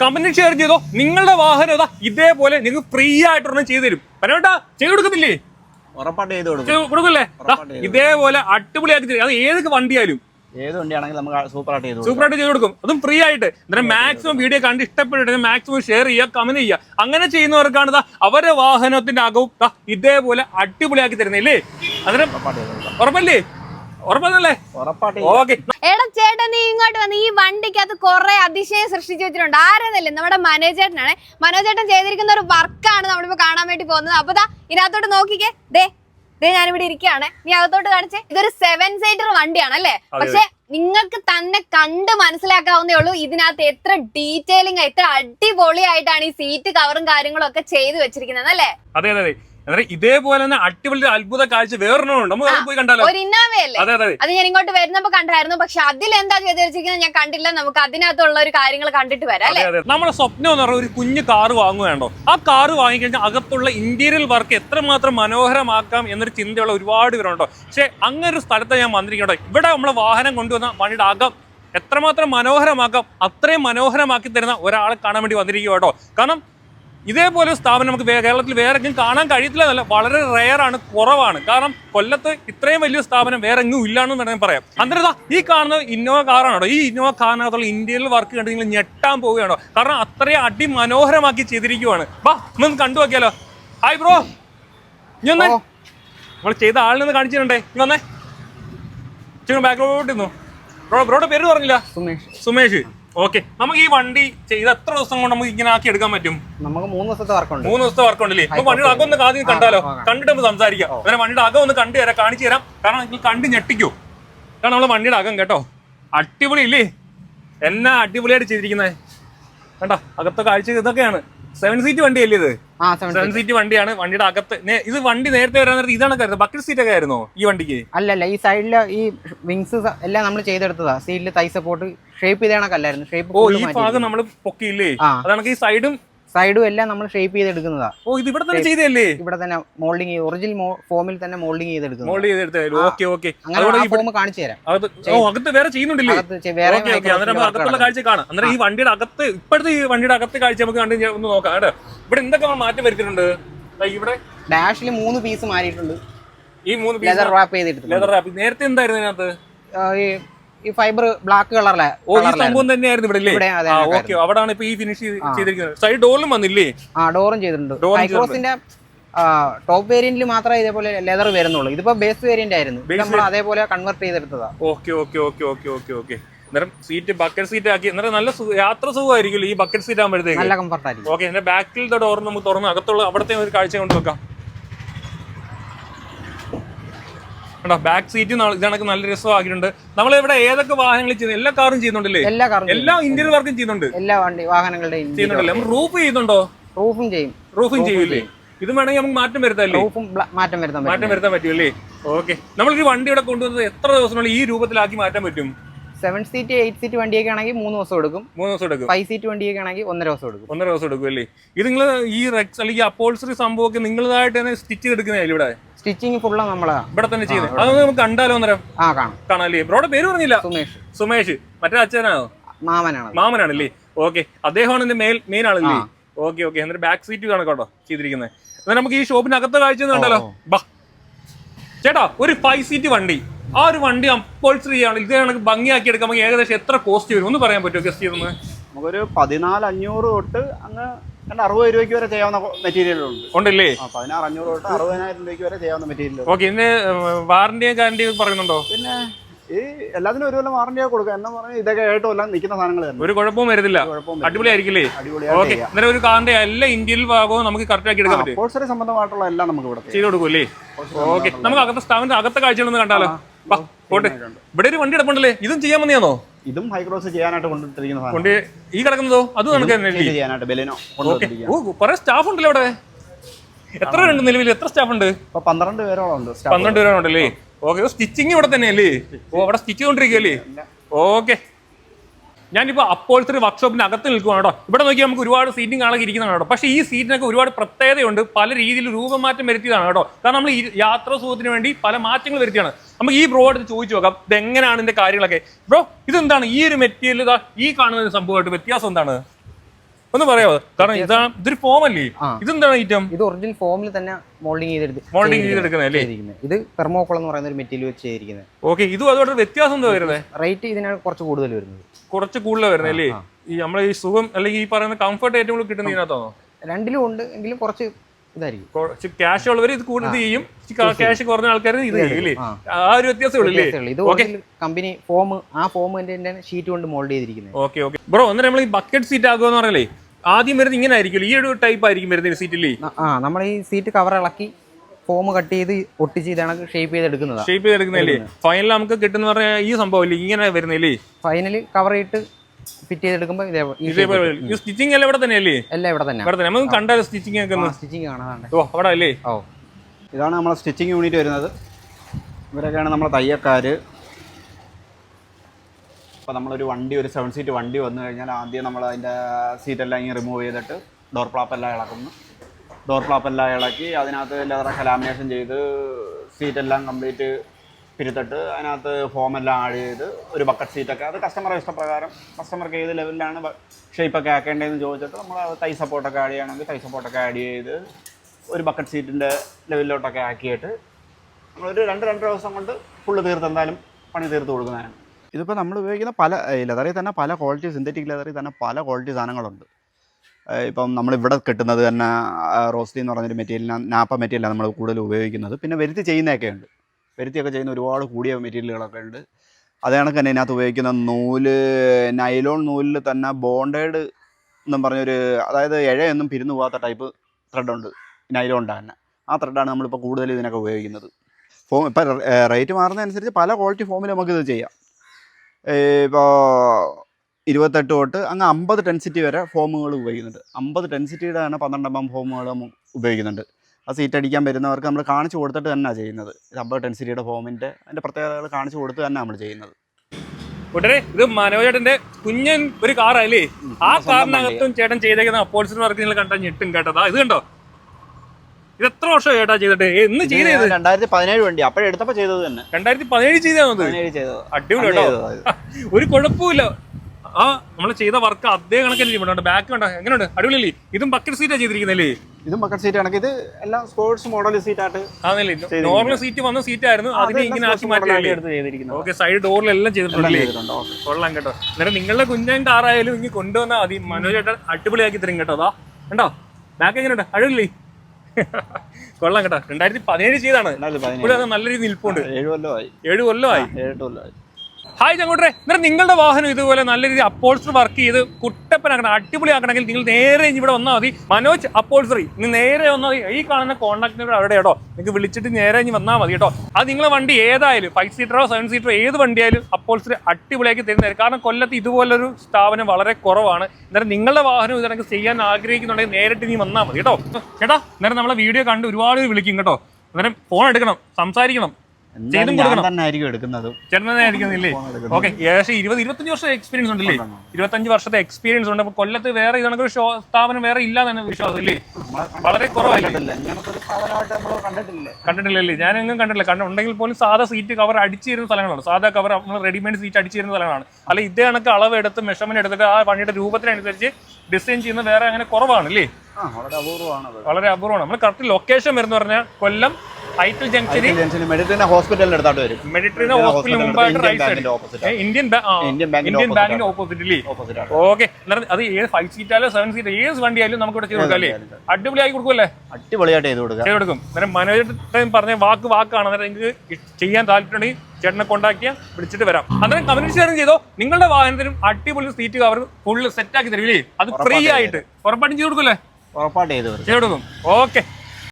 Comment share ചെയ്തോ നിങ്ങളുടെ വാഹനം ഇതാ ഇതേപോലെ നിങ്ങൾക്ക് ഫ്രീ ആയിട്ടൊരെണ്ണം ചെയ്തു തരും. പനോട്ടാ ചെയ്തു കൊടുക്കുന്നില്ലേ ഉറപ്പായിട്ട് ചെയ്ത് കൊടുക്കും. ചെയ്ത് കൊടുക്കില്ലേ ഇതേപോലെ അടിപൊളിയാക്കി തരും. അത് ഏതൊക്കെ വണ്ടിയായാലും. ഏത് വണ്ടിയാണെങ്കിലും നമുക്ക് സൂപ്പറായിട്ട് ചെയ്തു സൂപ്പറായിട്ട് ചെയ്ത് കൊടുക്കും. അതും ഫ്രീ ആയിട്ട്. എന്നിട്ട് മാക്സിമം വീഡിയോ കണ്ട് ഇഷ്ടപ്പെട്ടിട്ട് മാക്സിമം ഷെയർ ചെയ്യുക കമന്റ് ചെയ്യുക അങ്ങനെ ചെയ്യുന്നവർക്കാണ് അവരുടെ വാഹനത്തിന്റെ അകവും ഇതേപോലെ അടിപൊളിയാക്കി തരുന്നില്ലേ അതിന് ഉറപ്പല്ലേ? ചെയ്ത് ഓക്കെ. എടാ ചേട്ടൻ നീ ഇങ്ങോട്ട് വന്ന് ഈ വണ്ടിക്കകത്ത് കുറെ അതിശയം സൃഷ്ടിച്ചു വെച്ചിട്ടുണ്ട്. ആരെന്നല്ലേ? നമ്മുടെ മനോജേട്ടനാണ്. മനോജേട്ടൻ ചെയ്തിരിക്കുന്ന ഒരു വർക്കാണ് നമ്മളിപ്പോ കാണാൻ വേണ്ടി പോകുന്നത്. അപ്പൊ ദാ ഇതിനകത്തോട്ട് നോക്കിക്കേ. ദേ ദേ ഞാനിവിടെ ഇരിക്കുകയാണ്. നീ അകത്തോട്ട് കാണിച്ചേ. ഇതൊരു സെവൻ സീറ്റർ വണ്ടിയാണ് അല്ലേ? പക്ഷെ നിങ്ങൾക്ക് തന്നെ കണ്ട് മനസ്സിലാക്കാവുന്നേ ഉള്ളൂ ഇതിനകത്ത് എത്ര ഡീറ്റെയിലിംഗ് എത്ര അടിപൊളിയായിട്ടാണ് ഈ സീറ്റ് കവറും കാര്യങ്ങളും ഒക്കെ ചെയ്തു വെച്ചിരിക്കുന്നത് അല്ലേ? അതെ അതെ. അതെ ഇതേപോലെ തന്നെ അടിപൊളി അത്ഭുത കാഴ്ച വേറൊരെണ്ണമുണ്ട്. നമുക്ക് അത് പോയി കണ്ടാലോ? ഒരു ഇന്നോവയല്ലേ അതെ അതെ. അതെ ഞാൻ ഇങ്ങോട്ട് വരുന്നപ്പോ കണ്ടായിരുന്നു. പക്ഷെ അതിൽ എന്താ ചെയ്ത് വെച്ചിരിക്കുന്നത് ഞാൻ കണ്ടില്ല. നമുക്ക് അതിനകത്തുള്ള ഒരു കാര്യങ്ങൾ കണ്ടിട്ട് വരാം അതെ അതെ. നമ്മുടെ സ്വപ്നം എന്ന് പറഞ്ഞാൽ ഒരു കുഞ്ഞു കാറ് വാങ്ങുകയാണോ ആ കാർ വാങ്ങിക്കഴിഞ്ഞാൽ അകത്തുള്ള ഇന്റീരിയൽ വർക്ക് എത്രമാത്രം മനോഹരമാക്കാം എന്നൊരു ചിന്തയുള്ള ഒരുപാട് പേരുണ്ടോ? പക്ഷെ അങ്ങനെ ഒരു സ്ഥലത്ത് ഞാൻ വന്നിരിക്കട്ടോ ഇവിടെ നമ്മളെ വാഹനം കൊണ്ടുവന്ന വണ്ടിയുടെ അകം എത്രമാത്രം മനോഹരമാക്കാം അത്രയും മനോഹരമാക്കി തരുന്ന ഒരാളെ കാണാൻ വേണ്ടി വന്നിരിക്കുക കേട്ടോ കാരണം ഇതേപോലെ സ്ഥാപനം നമുക്ക് കേരളത്തിൽ വേറെ എങ്ങും കാണാൻ കഴിയത്തില്ല എന്നല്ല വളരെ റെയർ ആണ് കുറവാണ്. കാരണം കൊല്ലത്ത് ഇത്രയും വലിയ സ്ഥാപനം വേറെ എങ്ങും ഇല്ലാന്ന് വേണമെങ്കിൽ പറയാം. അന്നേരം ഈ കാണുന്ന ഇന്നോവ കാറാണോ ഈ ഇന്നോവ കാറിനകത്തുള്ള ഇന്ത്യയിൽ വർക്ക് കണ്ടെങ്കിൽ ഞെട്ടാൻ പോവുകയാണോ? കാരണം അത്രയും അടിമനോഹരമാക്കി ചെയ്തിരിക്കുവാണ്. വാ ഒന്ന് കണ്ടു നോക്കിയാലോ? ഹായ് ബ്രോ ഒന്ന് നമ്മൾ ചെയ്ത ആളിനെ കാണിച്ചിട്ടുണ്ടേ ഇനി വന്നേ. ബാക്ക്ഗ്രൗണ്ടിൽ നിന്നു ബ്രോ ബ്രോയുടെ പേര് പറഞ്ഞില്ല? സുമേഷ്. സുമേഷ്. ഓക്കെ നമുക്ക് ഈ വണ്ടി ചെയ്ത് എത്ര ദിവസം കൊണ്ട് നമുക്ക് ഇങ്ങനെ ആക്കി എടുക്കാൻ പറ്റും? നമുക്ക് മൂന്ന് ദിവസത്തെ വർക്കുണ്ട് മൂന്ന് ദിവസത്തെ വർക്ക് ഉണ്ടല്ലേ? അപ്പൊ വണ്ടിയുടെ അകം ഒന്ന് ആദ്യം കണ്ടാലോ? കണ്ടിട്ട് നമുക്ക് സംസാരിക്കാം. അങ്ങനെ വണ്ടിയുടെ അകം ഒന്ന് കണ്ടു തരാം കാണിച്ചു തരാം. കാരണം നിങ്ങൾ കണ്ട് ഞെട്ടിക്കൂ. കാരണം നമ്മളെ വണ്ടിയുടെ അകം കേട്ടോ. അടിപൊളി ഇല്ലേ എന്നാ അടിപൊളിയായിട്ട് ചെയ്തിരിക്കുന്നത് കണ്ടോ? അകത്തെ കാഴ്ച ഇതൊക്കെയാണ്. സെവൻ സീറ്റ് വണ്ടി അല്ലേ ഇത് സെവൻ സീറ്റ് വണ്ടിയാണ്. വണ്ടിയുടെ അകത്ത് ഇത് വണ്ടി നേരത്തെ വരാൻ നേരത്തെ ഇതാണ് കരുത് ബക്കറ്റ് സീറ്റ് ഒക്കെ ആയിരുന്നോ ഈ വണ്ടിക്ക്? അല്ലല്ല ഈ സൈഡിൽ ഈ വിങ്സ് എല്ലാം നമ്മൾ ചെയ്തെടുത്തതാ. സീറ്റിൽ തൈ സപ്പോർട്ട് ഷേപ്പ് ചെയ്ത കണക്കല്ലായിരുന്നു ഷേപ്പ് ഓ ഈ ഭാഗം നമ്മൾ പൊക്കിയില്ലേ. അതാണ് ഈ സൈഡും സൈഡും എല്ലാം നമ്മൾ ഷേപ്പ് ചെയ്തെടുക്കുന്നതാ. ഓ ഇത് ഇവിടെ തന്നെ ചെയ്തല്ലേ ഇവിടെ തന്നെ മോൾഡിങ് ഒറിജിനൽ ഫോമിൽ തന്നെ മോൾഡിങ് ചെയ്തെടുക്കുന്നത്. മോൾഡ് ചെയ്തെടുത്താലും ഓക്കെ ഓക്കെ അങ്ങനെ ആ ഫോം കാണിച്ചു തരാം. അകത്ത് ഓ അകത്ത് വേറെ ചെയ്യുന്നുണ്ടല്ലേ? വേറെ അകത്തുള്ള കാഴ്ച കാണാം. അന്നേരം ഈ വണ്ടിയുടെ അകത്ത് ഇപ്പോഴത്തെ ഈ വണ്ടിയുടെ അകത്തെ കാഴ്ച നമുക്ക് കണ്ട് ഒന്ന് നോക്കാം. കേട്ടോ. ഇവിടെ എന്തൊക്കെ മാറ്റം വരുത്തിയിട്ടുണ്ട്? ഇവിടെ. ഡാഷിൽ മൂന്ന് പീസ് മാറിയിട്ടുണ്ട്. ഈ മൂന്ന് ലെതർ റാപ്പ് ചെയ്തിട്ടുണ്ട് ലെതർ റാപ്പ് നേരത്തെ എന്തായിരുന്നു ഇതിനകത്ത്? ഈ ഫൈബർ ബ്ലാക്ക് കളറിലെ ഓ ഈ സംഭവം തന്നെയായിരുന്നു ഇവിടെ ഇവിടെ അതെ ഓക്കെ അവിടാണ് ഇപ്പൊ ഈ ഫിനിഷ് ചെയ്തിരിക്കുന്നത്. സൈഡ് ഡോറിലും വന്നില്ലേ? ആ ഡോറും ചെയ്തിട്ടുണ്ട്. Door ടോപ്പ് വേരിയന്റിൽ മാത്രമേ ഇതേപോലെ ലെതർ വരുന്നുള്ളൂ. ഇതിപ്പോ ബേസ് വേരിയന്റ് ആയിരുന്നു. നമ്മൾ അതേപോലെ convert ചെയ്തെടുത്തതാ. Okay okay okay okay okay okay അന്നേരം സീറ്റ് ബക്കറ്റ് സീറ്റ് ആക്കി. അന്നേരം നല്ല യാത്ര സുഖമായിരിക്കും ഈ ബക്കറ്റ് സീറ്റ് ആകുമ്പോഴത്തേക്ക്. നല്ല കംഫർട്ടായിരിക്കും ഓക്കെ എന്റെ ബാക്കിലത്തെ ഡോർ നമുക്ക് തുറന്ന് അകത്തുള്ള അവിടുത്തെ ഒരു കാഴ്ച കൊണ്ട് വെക്കാം കണ്ടോ ബാക്ക് സീറ്റ് ഇതണക്ക് നല്ല രസമാക്കിയിട്ടുണ്ട്. നമ്മൾ ഇവിടെ ഏതൊക്കെ വാഹനങ്ങൾ ചെയ്യുന്നത് എല്ലാ കാറും ചെയ്യുന്നുണ്ടല്ലേ? എല്ലാ കാറും എല്ലാ ഇന്ത്യൻ വർക്കും ചെയ്യുന്നുണ്ട്? എല്ലാ വണ്ടി വാഹനങ്ങളുടെയും ചെയ്യുന്നുണ്ടല്ലേ? നമ്മൾ റൂഫ് ചെയ്യുന്നുണ്ടോ? റൂഫും ചെയ്യും. റൂഫും ചെയ്യൂലേ ഇത് വേണമെങ്കിൽ നമുക്ക് മാറ്റം വരുത്താല്ലേ? റൂഫും മാറ്റം വരുത്താൻ മാറ്റം വരുത്താൻ പറ്റുമല്ലേ ഓക്കെ നമ്മളൊരു വണ്ടി ഇവിടെ കൊണ്ടുവന്നത് എത്ര ദിവസത്തിനുള്ളിൽ ഈ രൂപത്തിലാക്കി മാറ്റാൻ പറ്റും? സെവൻ സീറ്റ് എയ്റ്റ് സീറ്റ് വണ്ടിയൊക്കെ ആണെങ്കിൽ മൂന്ന് ദിവസം എടുക്കും. മൂന്ന് ദിവസം എടുക്കും. ഫൈവ് സീറ്റ് വണ്ടിയൊക്കെ ആണെങ്കിൽ ഒന്നര ദിവസം എടുക്കും. ഒന്നര ദിവസം എടുക്കും അല്ലേ? ഇത് നിങ്ങൾ ഈ റെക്സ് അല്ലെങ്കിൽ അപ്പോൾസറി സംഭവമൊക്കെ നിങ്ങളതായിട്ട് തന്നെ സ്റ്റിച്ച് എടുക്കുന്നതല്ലേ ഇവിടെ? സ്റ്റിച്ചിങ് ഫുള്ള നമ്മളാ. ഇവിടെ തന്നെ ചെയ്യുന്നത് അത് നമുക്ക് കണ്ടാലോ അന്നേരം? ആ കാണാം. കാണാല്ലേ ബ്രോയുടെ പേര് പറഞ്ഞില്ല. സുമേഷ്. സുമേഷ്. മറ്റേ അച്ഛനാണോ? മാമനാണ് മാമനാണല്ലേ? ഓക്കെ. അദ്ദേഹമാണ് എന്റെ മേൽ മെയിൻ ആണല്ലേ ഓക്കെ ഓക്കെ. എന്നിട്ട് ബാക്ക് സീറ്റ് കാണാം കേട്ടോ ചെയ്തിരിക്കുന്നത്. എന്നാൽ നമുക്ക് ഈ ഷോപ്പിന് അകത്തെ കാഴ്ച ഒന്ന് കണ്ടാലോ? ബാ. ചേട്ടാ ഒരു ഫൈവ് സീറ്റ് വണ്ടി. ആ ഒരു വണ്ടി അപ്പോൾസറി ചെയ്യാണ് ഇത് കണക്ക് ഭംഗിയാക്കി എടുക്കാൻ നമുക്ക് ഏകദേശം എത്ര കോസ്റ്റ് വരും? ഒന്ന് പറയാൻ പറ്റുമോ ഗസ്റ്റ് ചെയ്തൊന്ന് നമുക്കൊരു പതിനാല് അഞ്ഞൂറ് തൊട്ട് അങ്ങ് രണ്ട് അറുപത് രൂപയ്ക്ക് വരെ ചെയ്യാവുന്ന മെറ്റീരിയലുണ്ട് ഉണ്ടല്ലേ? പതിനാറ് അഞ്ഞൂറ് തൊട്ട് അറുപതിനായിരം രൂപയ്ക്ക് വരെ ചെയ്യാവുന്ന മെറ്റീരിയൽ ഓക്കെ ഇതിന്റെ വാറണ്ടിയും ഗ്യാരണ്ടിയും പറയുന്നുണ്ടോ? പിന്നെ ഈ എല്ലാത്തിനും ഒരു കൊല്ലം വാറണ്ടിയാ കൊടുക്കുക. എന്നാ പറഞ്ഞാൽ ഇതൊക്കെ ആയിട്ടും എല്ലാം നിൽക്കുന്ന സാധനങ്ങൾ തന്നെ. ഒരു കുഴപ്പവും വരുന്നില്ല അടിപൊളിയായിരിക്കില്ലേ? ഓക്കെ അന്നേരം ഒരു കാറിന്റെ എല്ലാ ഇന്ത്യയിൽ ഭാഗവും നമുക്ക് കറക്റ്റ് ആക്കി എടുക്കാൻ പറ്റും. സംബന്ധമായിട്ടുള്ള എല്ലാം നമുക്ക് ഇവിടെ ചെയ്ത് കൊടുക്കൂല്ലേ ഓക്കെ നമുക്ക് അകത്തെ സ്ഥാപനത്തിന്റെ അകത്തെ കാഴ്ചകളൊന്ന് കണ്ടാലോ. ഇവിടെ ഒരു വണ്ടി കിടപ്പുണ്ടല്ലേ ഇതും ചെയ്യാൻ മതിയാണോ ഇതും ഹൈക്രോസ് ചെയ്യാനായിട്ട് കൊണ്ടിട്ടിരിക്കുന്ന കൊണ്ട് ഈ കിടക്കുന്നതോ? അതും നമുക്ക് ചെയ്യാനായിട്ട് ബെലിനോ ഓ കുറെ സ്റ്റാഫ് ഉണ്ടല്ലോ ഇവിടെ എത്ര ഉണ്ട് നിലവിൽ? എത്ര സ്റ്റാഫ് ഉണ്ട്? ഇപ്പൊ പന്ത്രണ്ട് പേരോളം ഉണ്ട് പന്ത്രണ്ട് പേരുണ്ടല്ലേ ഓക്കെ സ്റ്റിച്ചിങ് ഇവിടെ തന്നെ അല്ലേ ഓ അവിടെ സ്റ്റിച്ച് ചെയ്തോണ്ടിരിക്കുകയല്ലേ? ഓക്കെ. ഞാനിപ്പോൾ അപ്പോഴത്തെ ഒരു വർക്ക്ഷോപ്പിന് അകത്ത് നിൽക്കുകയാണ് കേട്ടോ. ഇവിടെ നോക്കി നമുക്ക് ഒരുപാട് സീറ്റിംഗ് ആളൊക്കെ ഇരിക്കുന്നതാണ് കേട്ടോ. പക്ഷേ ഈ സീറ്റിനൊക്കെ ഒരുപാട് പ്രത്യേകതയുണ്ട്. പല രീതിയിൽ രൂപമാറ്റം വരുത്തിയതാണ് കേട്ടോ. കാരണം നമ്മൾ ഈ യാത്ര സുഖത്തിന് വേണ്ടി പല മാറ്റങ്ങൾ വരുത്തിയാണ്. നമുക്ക് ഈ ബ്രോ അടുത്ത് ചോദിച്ചു നോക്കാം. ഇത് എങ്ങനെയാണ് ഇതിന്റെ കാര്യങ്ങളൊക്കെ? ബ്രോ ഇതെന്താണ്? ഈ ഒരു മെറ്റീരിയൽ ഈ കാണുന്ന സംഭവമായിട്ട് വ്യത്യാസം എന്താണ്? ഒന്ന് പറയാമോ കാരണം ഇതാ ഇതൊരു ഫോം അല്ലേ. ഇതെന്താണ് ഐറ്റം ഇത് ഒറിജിനൽ ഫോമിൽ തന്നെ മോൾഡിങ് ചെയ്തെടുത്ത് മോൾഡിങ് ചെയ്തെടുക്കുന്നത് അല്ലേ? ഇത് തെർമോക്കോൾ എന്ന് പറയുന്ന ഒരു മെറ്റീരിയൽ വെച്ച് ചെയ്തിരിക്കുന്നത്. ഓക്കെ ഇതും അതോടെ വ്യത്യാസം എന്താ വരുന്നത് റേറ്റ് ഇതിനാണ് കുറച്ച് കൂടുതൽ വരുന്നത്. കുറച്ച് കൂടുതൽ വരുന്നത് അല്ലേ? ഈ നമ്മളെ ഈ സുഖം അല്ലെങ്കിൽ ഈ പറയുന്ന കംഫർട്ട് ഏറ്റവും കൂടുതൽ കിട്ടുന്ന ഇതിനകത്താണോ? രണ്ടിലും ഉണ്ട് എങ്കിലും കുറച്ച് ക്യാഷ് ഉള്ളവർ ഇത് കൂടുതൽ ചെയ്യും. ക്യാഷ് കുറഞ്ഞ ആൾക്കാർ ഇത് ചെയ്യും അല്ലേ ആ. ഒരു വ്യത്യാസമുള്ളൂ കമ്പനി ഫോം ആ ഫോം ഷീറ്റ് കൊണ്ട് മോൾഡ് ചെയ്തിരിക്കുന്നത്. ഓക്കെ ഓക്കെ ബ്രോ അന്നേരം നമ്മൾ ഈ ബക്കറ്റ് സീറ്റ് ആകുമെന്ന് പറഞ്ഞാലേ ആദ്യം വരുന്നത് ഇങ്ങനെ ആയിരിക്കും ഈ ഒരു ടൈപ്പ് ആയിരിക്കും വരുന്നത് സീറ്റില്ലേ ആ നമ്മൾ ഈ സീറ്റ് കവർ ഇളക്കി ഫോം കട്ട് ചെയ്ത് ഒട്ടിച്ച് ഇതാണ് ഷേപ്പ് ചെയ്ത് എടുക്കുന്നത്. ഷേപ്പ് ചെയ്തെടുക്കുന്നല്ലേ ഫൈനൽ നമുക്ക് കിട്ടുന്ന പറഞ്ഞാൽ ഈ സംഭവം ഇല്ലേ? ഇങ്ങനെ വരുന്നില്ലേ ഫൈനൽ കവർ ഇട്ട് ഫിറ്റ് ചെയ്തെടുക്കുമ്പോൾ ഇതേ ഇതേപോലെ ഈ സ്റ്റിച്ചിങ് എല്ലാം ഇവിടെ തന്നെയല്ലേ? എല്ലാം ഇവിടെ തന്നെ ഇവിടെ തന്നെ. നമുക്ക് കണ്ടാലോ സ്റ്റിച്ചിങ് ഒക്കെ സ്റ്റിച്ചിങ് കാണാതെ ഓ അവിടെ അല്ലേ? ഓ. ഇതാണ് നമ്മളെ സ്റ്റിച്ചിങ് യൂണിറ്റ് വരുന്നത്. ഇവരൊക്കെയാണ് നമ്മളെ തയ്യക്കാർ അപ്പോൾ നമ്മളൊരു വണ്ടി ഒരു സെവൻ സീറ്റ് വണ്ടി വന്നു കഴിഞ്ഞാൽ ആദ്യം നമ്മൾ അതിന്റെ സീറ്റെല്ലാം ഇങ്ങനെ റിമൂവ് ചെയ്തിട്ട് ഡോർ ഫ്ലാപ്പെല്ലാം ഇളക്കുന്നു. ഡോർ ഫ്ലാപ്പെല്ലാം ഇളക്കി അതിനകത്ത് ലെതറൊക്കെ ലാമിനേഷൻ ചെയ്ത് സീറ്റെല്ലാം കംപ്ലീറ്റ് പിരുത്തിട്ട് അതിനകത്ത് ഫോമെല്ലാം ആഡ് ചെയ്ത് ഒരു ബക്കറ്റ് സീറ്റൊക്കെ അത് കസ്റ്റമറെ ഇഷ്ടപ്രകാരം കസ്റ്റമർക്ക് ഏത് ലെവലിലാണ് ഷേപ്പൊക്കെ ആക്കേണ്ടതെന്ന് ചോദിച്ചിട്ട് നമ്മൾ തൈ സപ്പോർട്ടൊക്കെ ആഡ് ചെയ്യണമെങ്കിൽ തൈ സപ്പോർട്ടൊക്കെ ആഡ് ചെയ്ത് ഒരു ബക്കറ്റ് സീറ്റിന്റെ ലെവലിലോട്ടൊക്കെ ആക്കിയിട്ട് നമ്മളൊരു രണ്ട് രണ്ട് ദിവസം കൊണ്ട് ഫുള്ള് തീർത്ത് എന്തായാലും പണി തീർത്ത് കൊടുക്കുന്നതാണ്. ഇതിപ്പോൾ നമ്മൾ ഉപയോഗിക്കുന്ന പല ലെതറിൽ തന്നെ പല ക്വാളിറ്റി സിന്തറ്റിക് ലെതറിൽ തന്നെ പല ക്വാളിറ്റി സാധനങ്ങളുണ്ട്. ഇപ്പം നമ്മളിവിടെ കിട്ടുന്നത് തന്നെ റോസ്റ്റി എന്ന് പറഞ്ഞൊരു മെറ്റീരിയൽ നാപ്പ മെറ്റീരിയലാണ് നമ്മൾ കൂടുതൽ ഉപയോഗിക്കുന്നത്. പിന്നെ വരുത്തി ചെയ്യുന്നതൊക്കെ ഉണ്ട് വരുത്തിയൊക്കെ ചെയ്യുന്ന ഒരുപാട് കൂടിയ മെറ്റീരിയലുകളൊക്കെ ഉണ്ട്. അതേ കണക്ക് തന്നെ ഇതിനകത്ത് ഉപയോഗിക്കുന്ന നൂൽ നൈലോൺ നൂലിൽ തന്നെ ബോണ്ടേഡ് എന്നും പറഞ്ഞൊരു അതായത് ഇഴയൊന്നും പിരിന്നു പോകാത്ത ടൈപ്പ് ത്രെഡുണ്ട് നൈലോണിന്റെ തന്നെ. ആ ത്രെഡാണ് നമ്മളിപ്പോൾ കൂടുതൽ ഇതിനൊക്കെ ഉപയോഗിക്കുന്നത്. ഫോം ഇപ്പം റേറ്റ് മാറുന്നതനുസരിച്ച് പല ക്വാളിറ്റി ഫോമിൽ നമുക്കിത് ചെയ്യാം. ഇപ്പോൾ ഇരുപത്തെട്ട് തൊട്ട് അങ്ങ് അമ്പത് ടെൻസിറ്റി വരെ ഫോമുകൾ ഉപയോഗിക്കുന്നുണ്ട്. അമ്പത് ടെൻസിറ്റിയുടെ തന്നെ പന്ത്രണ്ടെണ്ണം ഫോമുകൾ ഉപയോഗിക്കുന്നുണ്ട്. ആ സീറ്റ് അടിക്കാൻ വരുന്നവർക്ക് നമ്മൾ കാണിച്ചു കൊടുത്തിട്ട് തന്നെയാണ് ചെയ്യുന്നത്. ഇത് അമ്പത് ടെൻസിറ്റിയുടെ ഫോമിന്റെ അതിന്റെ പ്രത്യേകതകൾ കാണിച്ചു കൊടുത്ത് തന്നെ നമ്മൾ ചെയ്യുന്നത്. കൂട്ടരെ ഇത് മനോജേട്ടന്റെ കുഞ്ഞൻ ഒരു കാറല്ലേ ആ കാറിനകത്തും ചേട്ടൻ ചെയ്തേക്കുന്ന അപ്പോൾസിന് വർക്ക് നിങ്ങൾ കണ്ടാൽ ഞെട്ടും കേട്ടതാ ഇത് കണ്ടോ? ഇത് എത്ര വർഷം ചേട്ടാ ചെയ്തിട്ട്? എന്ന് ചെയ്തത് രണ്ടായിരത്തി പതിനേഴ് വണ്ടി അപ്പോഴെടുത്തപ്പോ ചെയ്തത് തന്നെ. രണ്ടായിരത്തി പതിനേഴ് ചെയ്തത്. പതിനേഴ് അടിപൊളി ഒരു കുഴപ്പമില്ല ആ നമ്മൾ ചെയ്ത വർക്ക് അതേ കണക്കിന് ചെയ്യുന്നുണ്ട് ബാക്ക് കണ്ടോ? എങ്ങനെയുണ്ട്? അടിപൊളിയല്ലേ? ഇതും ബക്കറ്റ് സീറ്റാ ചെയ്തിരിക്കുന്നല്ലേ ഇതും ബക്കറ്റ് സീറ്റ് കണക്ക്. ഇത് എല്ലാം സ്പോർട്സ് മോഡൽ സീറ്റായിട്ട് ആണല്ലേ? നോർമൽ സീറ്റ് വന്ന സീറ്റ് ആയിരുന്നു. അതിനെ ഇങ്ങനെ ആക്കി മാറ്റിയല്ലേ എടുത്ത് ഓക്കെ സൈഡ് ഡോറിലെല്ലാം ചെയ്തിട്ടുണ്ടല്ലേ കൊള്ളാം കേട്ടോ. അന്നേരം നിങ്ങളുടെ കുഞ്ഞൻ കാറായാലും ഇങ്ങനെ കൊണ്ടുവന്നാൽ മതി. മനോജ് ചേട്ടൻ അടിപൊളിയാക്കി തരും കേട്ടോ അതാ. കണ്ടോ? ബാക്ക് എങ്ങനെയുണ്ട്? അടിപൊളി കൊള്ളാം കേട്ടോ. രണ്ടായിരത്തി പതിനേഴ് ചെയ്താണ്. നല്ല രീതിയിൽ നിൽപ്പുണ്ട്. ഏഴ് കൊല്ലമായി ഏഴ് കൊല്ലമായി ഏഴ് കൊല്ലമായി ഹായ് ചങ്ങോട്ടെ എന്നിട്ട് നിങ്ങളുടെ വാഹനം ഇതുപോലെ നല്ല രീതിയിൽ അപ്പോൾസർ വർക്ക് ചെയ്ത് കുട്ടപ്പനാക്കണം അടിപൊളിയാക്കണമെങ്കിൽ നിങ്ങൾ നേരെ ഇനി ഇവിടെ വന്നാൽ മതി. മനോജ് അപ്പോൾസറി നിങ്ങൾ നേരെ വന്നാൽ മതി. ഈ കാണുന്ന കോൺടാക്ട് നമ്പർ അവിടെ കേട്ടോ. നിങ്ങൾക്ക് വിളിച്ചിട്ട് നേരെ ഇനി വന്നാൽ മതി കേട്ടോ. അത് നിങ്ങളെ വണ്ടി ഏതായാലും ഫൈവ് സീറ്ററോ സെവൻ സീറ്ററോ ഏത് വണ്ടിയായാലും അപ്പോൾസറി അടിപൊളിയാക്കി തരുന്നതായിരിക്കും കാരണം കൊല്ലത്ത് ഇതുപോലൊരു സ്ഥാപനം വളരെ കുറവാണ്. എന്നിട്ട് നിങ്ങളുടെ വാഹനം ഇതൊക്കെ ചെയ്യാൻ ആഗ്രഹിക്കുന്നുണ്ടെങ്കിൽ നേരിട്ട് നീ വന്നാൽ മതി കേട്ടോ. ചേട്ടാ അന്നേരം നമ്മളെ വീഡിയോ കണ്ട് ഒരുപാട് വിളിക്കും കേട്ടോ. അന്നേരം ഫോൺ എടുക്കണം സംസാരിക്കണം. ചെയ്തും കൊടുക്കണം. തന്നെ ആയിരിക്കും എടുക്കുന്നത് എടുക്കുന്നത്. ഓക്കെ ഏകദേശം ഇരുപത് ഇരുപത്തഞ്ച് വർഷത്തെ എക്സ്പീരിയൻസ് ഉണ്ടല്ലേ? ഇരുപത്തഞ്ച് വർഷത്തെ എക്സ്പീരിയൻസ് ഉണ്ട്. അപ്പൊ കൊല്ലത്ത് വേറെ ഇതണക്ക് ഒരു സ്ഥാപനം വേറെ ഇല്ല തന്നെ വിശ്വാസം ഇല്ലേ വളരെ കുറവായില്ലേ കണ്ടിട്ടില്ലല്ലേ? ഞാൻ എങ്ങും കണ്ടിട്ടില്ലേ. കണ്ട ഉണ്ടെങ്കിൽ പോലും സാധാ സീറ്റ് കവർ അടിച്ചു തരുന്ന സ്ഥലങ്ങളാണ്. സാധാ കവർ നമ്മൾ റെഡിമെയ്ഡ് സീറ്റ് അടിച്ചു തരുന്ന സ്ഥലങ്ങളാണ്. അല്ല ഇതേ കണക്ക് അളവ് എടുത്ത് മെഷർമെന്റ് എടുത്തിട്ട് ആ വണ്ടിയുടെ രൂപത്തിനനുസരിച്ച് ഡിസൈൻ ചെയ്യുന്ന വേറെ അങ്ങനെ കുറവാണ് അല്ലേ? ആ വളരെ അപൂർവമാണ് വളരെ അപൂർവമാണ് നമ്മൾ കറക്റ്റ് ലൊക്കേഷൻ വരുന്ന പറഞ്ഞാൽ കൊല്ലം ഐറ്റൽ ജംഗ്ഷനിൽ ജംഗ്ഷന് മെഡിറ്ററിന്റെ ഹോസ്പിറ്റലിന്റെ അടുത്തായിട്ട് വരും. മെഡിറ്ററീന ഹോസ്പിറ്റലിന് മുമ്പായിട്ട് റൈറ്റ് സൈഡ് ഇന്ത്യൻ ഇന്ത്യൻ ബാങ്കിന്റെ ആണ്. ഓപ്പോസിറ്റ് ഇല്ലേ ഓപ്പോസിറ്റ് ആണ്. ഓക്കെ അത് ഏത് ഫൈവ് സീറ്റ് ആയാലും സെവൻ സീറ്റ് ഏത് വണ്ടി ആയാലും നമുക്ക് ഇവിടെ ചെയ്ത് കൊടുക്കാം അല്ലേ? അടിപൊളിയാക്കി കൊടുക്കുമല്ലേ അടിപൊളിയായിട്ട് ചെയ്ത് കൊടുക്കുക ചെയ്ത് കൊടുക്കും. അന്നേരം മനോജ് പറഞ്ഞ വാക്ക് വാക്കാണ്. അന്നേരം നിങ്ങൾക്ക് ചെയ്യാൻ താല്പര്യമുണ്ടെങ്കിൽ ചേട്ടനെ കോണ്ടാക്ട് വിളിച്ചിട്ട് വരാം. അന്നേരം കമ്മ്യൂണിറ്റി ഷെയറും ചെയ്തോ നിങ്ങളുടെ വാഹനത്തിനും അടിപൊളി സീറ്റ് കവർ ഫുള്ള് സെറ്റ് ആക്കി തരും അത് ഫ്രീ ആയിട്ട്. ഉറപ്പായിട്ടും ചെയ്ത് കൊടുക്കൂലേ ഉറപ്പായിട്ട് ചെയ്ത് കൊടുക്കും. ഓക്കെ